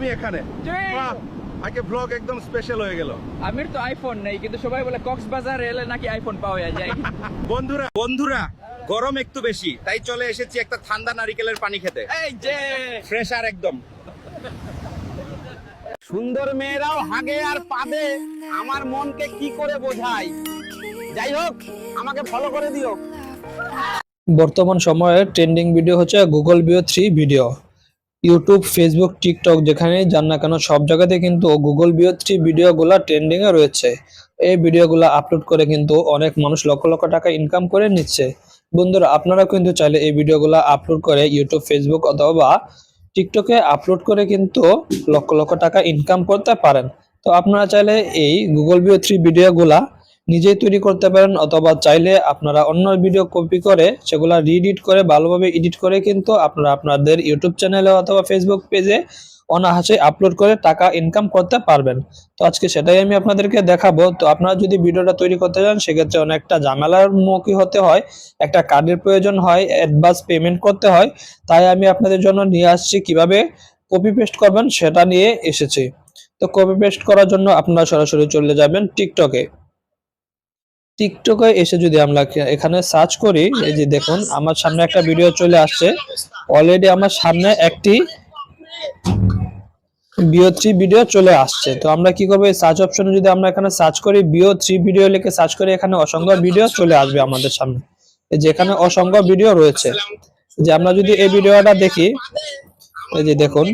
তুমি এখানে। আজকে ব্লগ একদম স্পেশাল হয়ে গেল। আমির তো আইফোন নেই কিন্তু সবাই বলে কক্সবাজার এলে নাকি আইফোন পাওয়া যায়। বন্ধুরা বন্ধুরা গরম একটু বেশি তাই চলে এসেছি একটা ঠান্ডা নারিকেলের পানি খেতে। এই যে। ফ্রেশ আর একদম। সুন্দর মেয়েরাও হাগে আর পাবে আমার মনকে কি করে বোঝায়? যাই হোক আমাকে ফলো করে দিও। বর্তমান সময়ে ট্রেন্ডিং ভিডিও হচ্ছে Google Veo three video YouTube Facebook TikTok যেখানে যান না কেন সব জায়গাতে কিন্তু গুগল বিও থ্রি ভিডিওগুলো ট্রেন্ডিং এ রয়েছে। এই ভিডিওগুলো আপলোড করে কিন্তু অনেক মানুষ লক্ষ লক্ষ টাকা ইনকাম করে নিচ্ছে। বন্ধুরা আপনারা কিন্তু চাইলে এই ভিডিওগুলো আপলোড করে ইউটিউব ফেসবুক অথবা টিকটকে আপলোড করে কিন্তু লক্ষ লক্ষ টাকা ইনকাম করতে পারেন। তো আপনারা চাইলে এই গুগল বিও থ্রি ভিডিওগুলা নিজেই তৈরি করতে পারেন অথবা চাইলে আপনারা অন্য ভিডিও কপি করে সেগুলা রিএডিট করে ভালোভাবে এডিট করে কিন্তু আপনারা আপনাদের ইউটিউব চ্যানেলে অথবা ফেসবুক পেজে অনাহাসে আপলোড করে টাকা ইনকাম করতে পারবেন। তো আজকে সেটাই আমি আপনাদেরকে দেখাবো। তো আপনারা যদি ভিডিওটা তৈরি করতে চান, সেক্ষেত্রে অনেকটা ঝামেলার মুখী হতে হয়, একটা কার্ডের প্রয়োজন হয় অ্যাডভান্স পেমেন্ট করতে হয়। তাই আমি আপনাদের জন্য নিয়ে আসছি কীভাবে কপি পেস্ট করবেন সেটা নিয়ে এসেছি। তো কপি পেস্ট করার জন্য আপনারা সরাসরি চলে যাবেন টিকটকে টিকটকে এসে যদি আমরা এখানে সার্চ করি, এই যে দেখুন, আমার সামনে একটা ভিডিও চলে আসছে। অলরেডি আমার সামনে একটি বিও থ্রি ভিডিও চলে আসছে। তো আমরা কি করব? সার্চ অপশনে যদি আমরা এখানে সার্চ করি বিও থ্রি ভিডিও লিখে সার্চ করি এখানে অসংখ্য ভিডিও চলে আসবে আমাদের সামনে। যেখানে অসংখ্য ভিডিও রয়েছে। যে আমরা যদি এই ভিডিওটা দেখি এই যে দেখুন।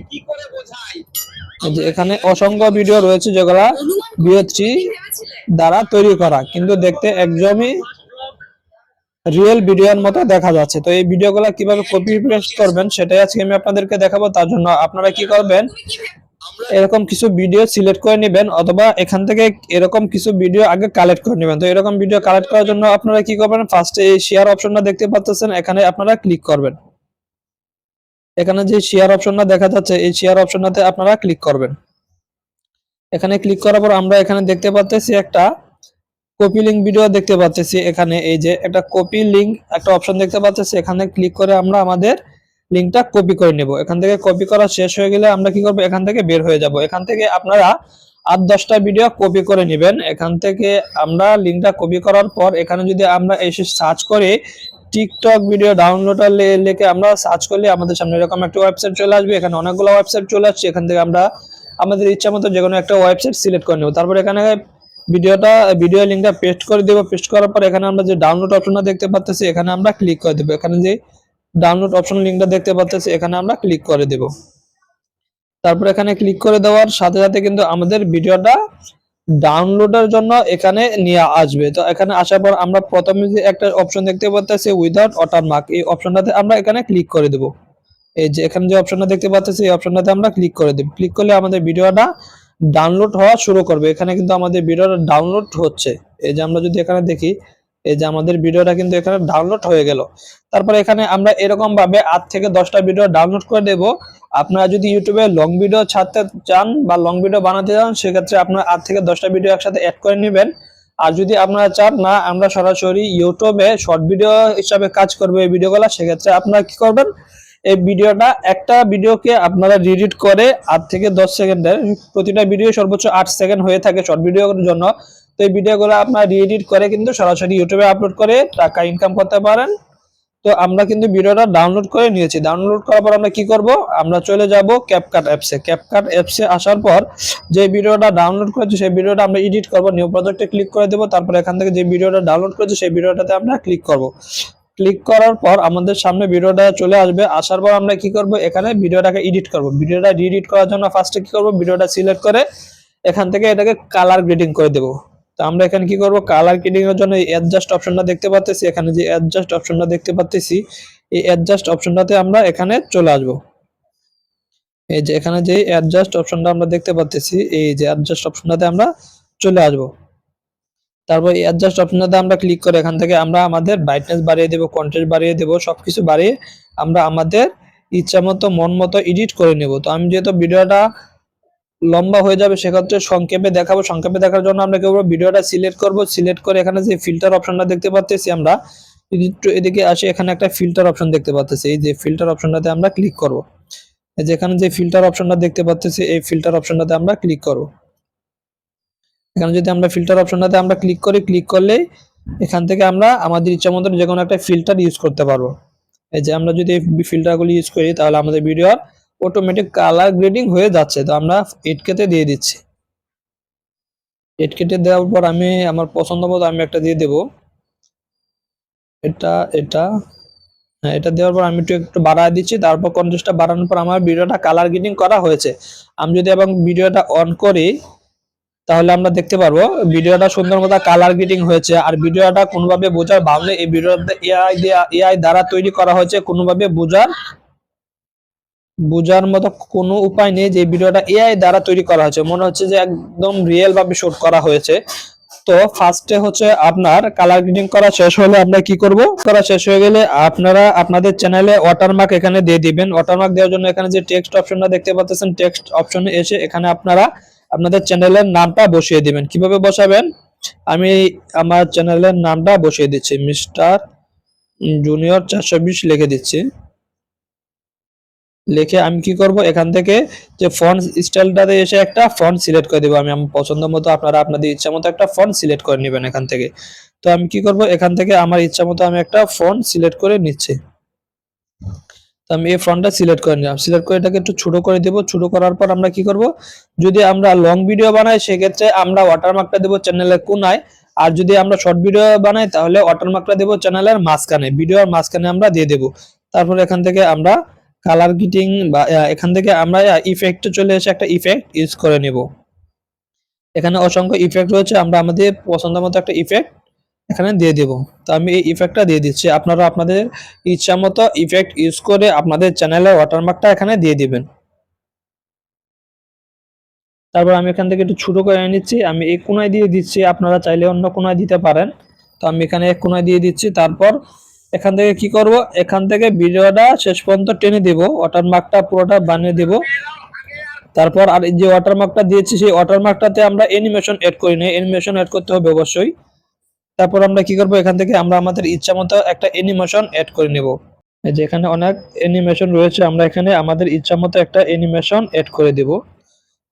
যে এখানে অসংখ্য ভিডিও রয়েছে যেগুলা থ্রি দ্বারা তৈরি করা কিন্তু দেখতে একদমই রিয়েল ভিডিওর মতো দেখা যাচ্ছে। তো এই ভিডিওগুলো কীভাবে কপি পেস্ট করবেন সেটাই আজকে আমি আপনাদেরকে দেখাবো তার জন্য আপনারা কি করবেন এরকম কিছু ভিডিও সিলেক্ট করে নেবেন অথবা এখান থেকে এরকম কিছু ভিডিও আগে কালেক্ট করে নেবেন। তো এরকম ভিডিও কালেক্ট করার জন্য আপনারা কি করবেন ফার্স্টে এই শেয়ার অপশনটা দেখতে পাচ্ছেন এখানে আপনারা ক্লিক করবেন। এখানে যে শেয়ার অপশনটা দেখা যাচ্ছে, এই শেয়ার অপশনটাতে আপনারা ক্লিক করবেন। এখানে ক্লিক করার পর আমরা এখানে দেখতে পাচ্ছি একটা কপি লিঙ্ক ভিডিও দেখতে পাচ্ছি এখানে, এই যে একটা কপি লিঙ্ক একটা অপশন দেখতে পাচ্ছি এখানে ক্লিক করে আমরা আমাদের লিঙ্কটা কপি করে নেব। এখান থেকে কপি করা শেষ হয়ে গেলে আমরা কি করব? এখান থেকে বের হয়ে যাব। এখান থেকে আপনারা আট দশটা ভিডিও কপি করে নেবেন। এখান থেকে আমরা লিঙ্কটা কপি করার পর এখানে যদি আমরা এসে সার্চ করি টিকটক ভিডিও ডাউনলোডার লিখে আমরা সার্চ করলে আমাদের সামনে এরকম একটা ওয়েবসাইট চলে আসবে। এখানে অনেকগুলো ওয়েবসাইট চলে আসছে। এখান থেকে আমরা আমাদের ইচ্ছা মতো যে কোনো একটা ওয়েবসাইট সিলেক্ট করে নেব। তারপর এখানে ভিডিওটা ভিডিও লিঙ্কটা পেস্ট করে দেবো। পেস্ট করার পর এখানে আমরা যে ডাউনলোড অপশনটা দেখতে পাচ্ছি এখানে আমরা ক্লিক করে দেবো। এখানে যে ডাউনলোড অপশন লিঙ্কটা দেখতে পাচ্ছি এখানে আমরা ক্লিক করে দেব। তারপর এখানে ক্লিক করে দেওয়ার সাথে সাথে কিন্তু আমাদের ভিডিওটা ডাউনলোডের জন্য এখানে নিয়ে আসবে। তো এখানে আসার পর আমরা প্রথমে যে একটা অপশন দেখতে পাচ্ছি উইদাউট ওয়াটারমার্ক এই অপশনটাতে আমরা এখানে ক্লিক করে দেব। এই যে এখানে যে অপশনটা দেখতে পাচ্ছি এই অপশনটাতে আমরা ক্লিক করে দেব। ক্লিক করলে আমাদের ভিডিওটা ডাউনলোড হওয়া শুরু করবে। এখানে কিন্তু আমাদের ভিডিওটা ডাউনলোড হচ্ছে। এই যে আমরা যদি এখানে দেখি, এই যে আমাদের ভিডিওটা কিন্তু এখানে ডাউনলোড হয়ে গেল। তারপরে এখানে আমরা এরকম ভাবে আট থেকে দশটা ভিডিও ডাউনলোড করে দেব। আপনারা যদি ইউটিউবে লং ভিডিও ছাড়তে চান বা লং ভিডিও বানাতে চান, সেক্ষেত্রে আপনারা আট থেকে দশটা ভিডিও একসাথে অ্যাড করে নেবেন। আর যদি আপনারা চান না, আমরা সরাসরি ইউটিউবে শর্ট ভিডিও হিসাবে কাজ করব এই ভিডিওগুলো সেক্ষেত্রে আপনারা কি করবেন? এই ভিডিওটা একটা ভিডিওকে আপনারা রিডিট করে আট থেকে দশ সেকেন্ডের, প্রতিটা ভিডিও সর্বোচ্চ আট সেকেন্ড হয়ে থাকে শর্ট ভিডিওর জন্য। তো এই ভিডিওগুলো আপনারা রিএডিট করে কিন্তু সরাসরি ইউটিউবে আপলোড করে টাকা ইনকাম করতে পারেন। তো আমরা কিন্তু ভিডিওটা ডাউনলোড করে নিয়েছি। ডাউনলোড করার পর আমরা কি করব? আমরা চলে যাব ক্যাপকাট অ্যাপসে ক্যাপকাট অ্যাপসে আসার পর যে ভিডিওটা ডাউনলোড করেছি, সেই ভিডিওটা আমরা এডিট করব নিউ প্রজেক্টে ক্লিক করে দেবো। তারপর এখান থেকে যে ভিডিওটা ডাউনলোড করেছি, সেই ভিডিওটাতে আমরা ক্লিক করব। ক্লিক করার পর আমাদের সামনে ভিডিওটা চলে আসবে। আসার পর আমরা কি করব? এখানে ভিডিওটাকে এডিট করব। ভিডিওটা এডিট করার জন্য ফার্স্টে কি করব? ভিডিওটা সিলেক্ট করে এখান থেকে এটাকে কালার গ্রেডিং করে দেব। তো আমরা এখানে কি করব? কালার গ্রেডিং এর জন্য অ্যাডজাস্ট অপশনটা দেখতে পাচ্ছি এখানে যে অ্যাডজাস্ট অপশনটা দেখতে পাচ্ছি এই অ্যাডজাস্ট অপশনটাতে আমরা এখানে চলে আসব। এই যে এখানে যে অ্যাডজাস্ট অপশনটা আমরা দেখতে পাচ্ছি এই যে অ্যাডজাস্ট অপশনটাতে আমরা চলে আসব। তারপর এই অ্যাডজাস্ট অপশনটাতে আমরা ক্লিক করে এখান থেকে আমরা আমাদের ব্রাইটনেস বাড়িয়ে দেব কন্ট্রাস্ট বাড়িয়ে দেব, সবকিছু বাড়িয়ে আমরা আমাদের ইচ্ছা মতো মন মতো এডিট করে নেব। তো আমি যেহেতু ভিডিওটা লম্বা হয়ে যাবে, সেক্ষেত্রে সংক্ষেপে দেখাবো। সংক্ষেপে দেখার জন্য আমরা কি করব? ভিডিওটা সিলেক্ট করব। সিলেক্ট করে এখানে যে ফিল্টার অপশনটা দেখতে পাচ্ছি আমরা এদিকে আসি, এখানে একটা ফিল্টার অপশন দেখতে পাচ্ছি এই যে ফিল্টার অপশনটাতে আমরা ক্লিক করব। এই যে এখানে যে ফিল্টার অপশনটা দেখতে পাচ্ছি এই ফিল্টার অপশনটাতে আমরা ক্লিক করব। এখানে যদি আমরা ফিল্টার অপশনটাতে আমরা ক্লিক করি ক্লিক করলেই এখান থেকে আমরা আমাদের ইচ্ছা মতন যে কোনো একটা ফিল্টার ইউজ করতে পারব। এই যে আমরা যদি ফিল্টারগুলো ইউজ করি, তাহলে আমাদের ভিডিওর অটোমেটিক কালার গ্রেডিং হয়ে যাচ্ছে, তো আমরা এটকেতে দিয়ে দিচ্ছি। এটকেটে দেওয়ার পর আমি, আমার পছন্দ মতো আমি একটা দিয়ে দেব। এটা এটা হ্যাঁ এটা দেওয়ার পর আমি একটু একটু বাড়ায় দিচ্ছি, তারপর কন্ট্রাস্টটা বাড়ানোর পর আমার ভিডিওটা কালার গ্রেডিং করা হয়েছে। আমি যদি এবং ভিডিওটা অন করি, তাহলে আমরা দেখতে পারব, ভিডিওটা সুন্দর মতো কালার গ্রেডিং হয়েছে, আর ভিডিওটা কোনোভাবে বোঝার ভাবলে এই ভিডিওটা এআই এআই দ্বারা তৈরি করা হয়েছে, কোনোভাবে বোঝার বোঝার মতো কোনো উপায় নেই যে ভিডিওটা এআই দ্বারা তৈরি করা হয়েছে। মনে হচ্ছে যে একদম রিয়েল ভাবে শুট করা হয়েছে। তো ফার্স্টে হচ্ছে আপনার কালার গ্রেডিং করা শেষ হলে আমরা কি করব? করা শেষ হয়ে গেলে আপনারা আপনাদের চ্যানেলে ওয়াটারমার্ক এখানে দিয়ে দিবেন। ওয়াটারমার্ক দেওয়ার জন্য এখানে যে টেক্সট অপশনটা দেখতে পাচ্ছেন টেক্সট অপশনে এসে এখানে আপনারা আপনাদের চ্যানেলের নামটা বসিয়ে দিবেন। কীভাবে বসাবেন? আমি আমার চ্যানেলের নামটা বসিয়ে দিচ্ছি। মিস্টার জুনিয়র চারশো বিশ লিখে দিচ্ছি। লিখে আমি কি করব? এখান থেকে যে ফন্ট স্টাইলটাতে এসে একটা ফন্ট সিলেক্ট করে দেবো। আমি আমার পছন্দ মতো আপনারা আপনাদের ইচ্ছা মতো একটা ফন্ট সিলেক্ট করে নেবেন এখান থেকে। তো আমি কি করব? এখান থেকে আমার ইচ্ছা মতো আমি একটা ফন্ট সিলেক্ট করে নিচ্ছি। তো আমি এই ফন্টটা সিলেক্ট করে নিলাম। সিলেক্ট করে এটাকে একটু ছোট করে দেবো। ছোট করার পর আমরা কি করব? যদি আমরা লং ভিডিও বানাই, সেক্ষেত্রে আমরা ওয়াটারমার্কটা দেবো চ্যানেলের কোনায়। আর যদি আমরা শর্ট ভিডিও বানাই, তাহলে ওয়াটারমার্কটা দেবো চ্যানেলের মাঝখানে। ভিডিওর মাঝখানে আমরা দিয়ে দেবো। তারপর এখান থেকে আমরা কালার গিটিং বা এখান থেকে আমরা ইফেক্ট চলে এসে একটা ইফেক্ট ইউজ করে নেব। এখানে অসংখ্য ইফেক্ট রয়েছে, আমরা আমাদের পছন্দ মতো একটা ইফেক্ট এখানে দিয়ে দেব। তো আমি এই ইফেক্টটা দিয়ে দিচ্ছি। আপনারা আপনাদের ইচ্ছা মতো ইফেক্ট ইউজ করে আপনাদের চ্যানেলে ওয়াটারমার্কটা এখানে দিয়ে দিবেন। তারপর আমি এখান থেকে একটু ছোট করে নিচ্ছি। আমি এই কোনায় দিয়ে দিচ্ছি, আপনারা চাইলে অন্য কোনায় দিতে পারেন। তো আমি এখানে এক কোনায় দিয়ে দিচ্ছি। তারপর এখান থেকে কি করব? এখান থেকে ভিডিওটা শেষ পর্যন্ত টেনে দেব ওয়াটারমার্কটা পুরোটা বানিয়ে দেব। তারপর আর যে ওয়াটারমার্কটা দিয়েছি, সেই ওয়াটারমার্কটাতে আমরা অ্যানিমেশন এড করি না অ্যানিমেশন এড করতে হবে অবশ্যই। তারপর আমরা কি করব? এখান থেকে আমরা আমাদের ইচ্ছা মতো একটা অ্যানিমেশন এড করে নেব। যে এখানে অনেক অ্যানিমেশন রয়েছে, আমরা এখানে আমাদের ইচ্ছা মতো একটা অ্যানিমেশন এড করে দেব।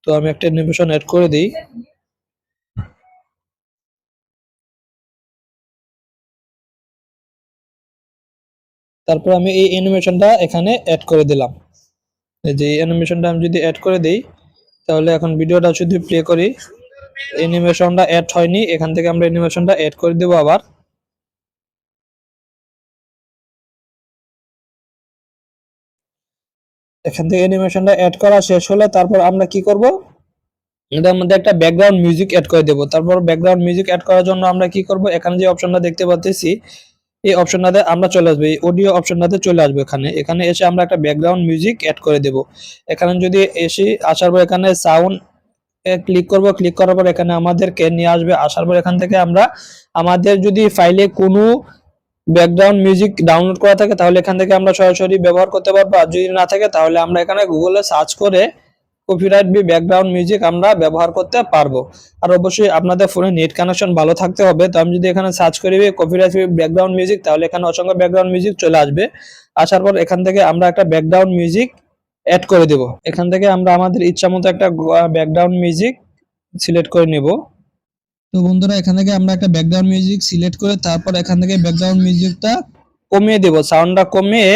তো আমি একটা অ্যানিমেশন এড করে দিই। তারপর আমি এই অ্যানিমেশনটা এখানে অ্যাড করে দিলাম। এই যে অ্যানিমেশনটা আমি যদি অ্যাড করে দিই, তাহলে এখন ভিডিওটা যদি প্লে করি অ্যানিমেশনটা অ্যাড হয়নি, এখান থেকে আমরা অ্যানিমেশনটা অ্যাড করে দেবো আবার। এখান থেকে অ্যানিমেশনটা অ্যাড করা শেষ হলে তারপর আমরা কি করব? এটার মধ্যে একটা ব্যাকগ্রাউন্ড মিউজিক অ্যাড করে দেব। তারপর ব্যাকগ্রাউন্ড মিউজিক অ্যাড করার জন্য আমরা কি করব? এখানে যে অপশনটা দেখতে পাচ্ছি এই অপশনটাতে আমরা চলে আসব, এই অডিও অপশনটাতে চলে আসব এখানে। এখানে এসে আমরা একটা ব্যাকগ্রাউন্ড মিউজিক অ্যাড করে দেব। এখানে যদি এসে আসার পর এখানে সাউন্ড ক্লিক করব ক্লিক করার পর এখানে আমাদেরকে নিয়ে আসবে। আসার পর এখান থেকে আমরা আমাদের যদি ফাইলে কোনো ব্যাকগ্রাউন্ড মিউজিক ডাউনলোড করা থাকে, তাহলে এখান থেকে আমরা সরাসরি ব্যবহার করতে পারব। আর যদি না থাকে, তাহলে আমরা এখানে গুগলে সার্চ করে কপিরাইট বি ব্যাকগ্রাউন্ড মিউজিক আমরা ব্যবহার করতে পারব। আর অবশ্যই আপনাদের ফোনে নেট কানেকশন ভালো থাকতে হবে। তো আমি যদি এখানে সার্চ করি কপিরাইট বি ব্যাকগ্রাউন্ড মিউজিক তাহলে এখানে অসংখ্য ব্যাকগ্রাউন্ড মিউজিক চলে আসবে। আসার পর এখান থেকে আমরা একটা ব্যাকগ্রাউন্ড মিউজিক অ্যাড করে দেব। এখান থেকে আমরা আমাদের ইচ্ছা মতো একটা ব্যাকগ্রাউন্ড মিউজিক সিলেক্ট করে নেব। তো বন্ধুরা, এখান থেকে আমরা একটা ব্যাকগ্রাউন্ড মিউজিক সিলেক্ট করে তারপর এখান থেকে ব্যাকগ্রাউন্ড মিউজিকটা কমিয়ে দেব। সাউন্ডটা কমিয়ে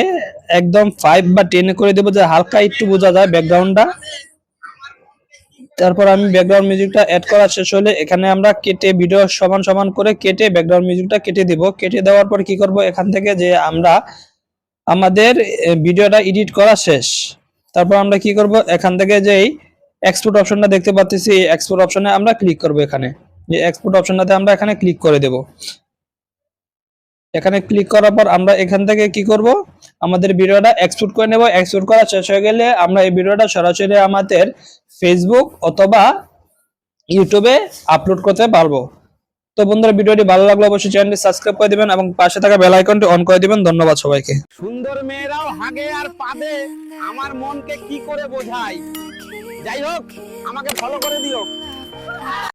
একদম ফাইভ বা টেনে করে দেবো, যে হালকা একটু বোঝা যায় ব্যাকগ্রাউন্ডটা তারপর আমি ব্যাকগ্রাউন্ড মিউজিকটা অ্যাড করা শেষ হলে এখানে আমরা কেটে ভিডিও সমান সমান করে কেটে ব্যাকগ্রাউন্ড মিউজিকটা কেটে দেব। কেটে দেওয়ার পর কি করব এখান থেকে যে আমরা আমাদের ভিডিওটা এডিট করা শেষ। তারপর আমরা কি করব? এখান থেকে যেই এক্সপোর্ট অপশনটা দেখতে পাচ্ছি এক্সপোর্ট অপশনে আমরা ক্লিক করব এখানে। যে এক্সপোর্ট অপশনটাতে আমরা এখানে ক্লিক করে দেব। এখানে ক্লিক করার পর আমরা এখান থেকে কি করব? আমাদের ভিডিওটা এক্সপোর্ট করে নেব। এক্সপোর্ট করা শেষ হয়ে গেলে আমরা এই ভিডিওটা সরাসরি আমাদের ফেসবুক অথবা ইউটিউবে আপলোড করতে পারব। তো বন্ধুরা, ভিডিওটি ভালো লাগলে অবশ্যই চ্যানেলটি সাবস্ক্রাইব করে দিবেন এবং পাশে থাকা বেল আইকনটি অন করে দিবেন। ধন্যবাদ সবাইকে। সুন্দর মেয়েরাও হাগে আর পাবে। আমার মনকে কি করে বোঝায়? যাই হোক, আমাকে ফলো করে দিও।